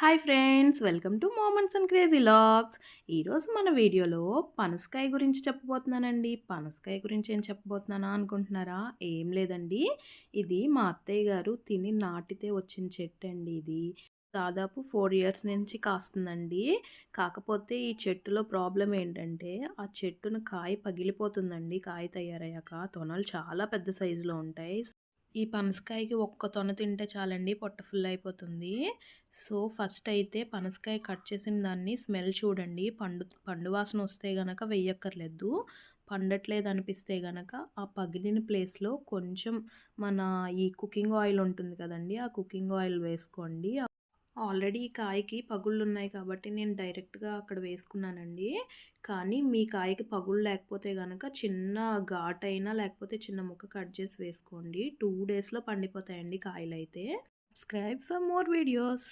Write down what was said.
Hi friends welcome to moments and crazy logs. ఈరోజు మన వీడియోలో పనసకాయ గురించి చెప్పబోతున్నానండి. పనసకాయ గురించి ఏం చెప్పబోతున్నానా అనుకుంటున్నారా? ఏం లేదండి. ఇది మా అత్తయ్య గారు తిని నాటితే వచ్చిన చెట్టు అండి ఇది. దాదాపు ఫోర్ ఇయర్స్ నుంచి కాస్తుందండి. కాకపోతే ఈ చెట్టులో ప్రాబ్లం ఏంటంటే ఆ చెట్టును కాయ పగిలిపోతుందండి. కాయ తయారయ్యాక. తొనలు చాలా పెద్ద సైజులో ఉంటాయి. ఈ పనసకాయకి ఒక్క తొన తింటే చాలండి పొట్ట ఫుల్ అయిపోతుంది. సో ఫస్ట్ అయితే పనసకాయ కట్ చేసిన దాన్ని స్మెల్ చూడండి. పండు పండు వాసన వస్తే గనక వెయ్యక్కర్లేదు. పండట్లేదు అనిపిస్తే గనక ఆ పగిలిన ప్లేస్లో కొంచెం మన ఈ కుకింగ్ ఆయిల్ ఉంటుంది కదండి ఆ కుకింగ్ ఆయిల్ వేసుకోండి. ఆల్రెడీ ఈ కాయకి పగుళ్ళు ఉన్నాయి కాబట్టి నేను డైరెక్ట్గా అక్కడ వేసుకున్నానండి. కానీ మీ కాయకి పగుళ్ళు లేకపోతే కనుక చిన్న ఘాటైనా లేకపోతే చిన్న ముక్క కట్ చేసి వేసుకోండి. టూ డేస్లో పండిపోతాయండి కాయలు అయితే సబ్స్క్రైబ్ ఫర్ మోర్ వీడియోస్.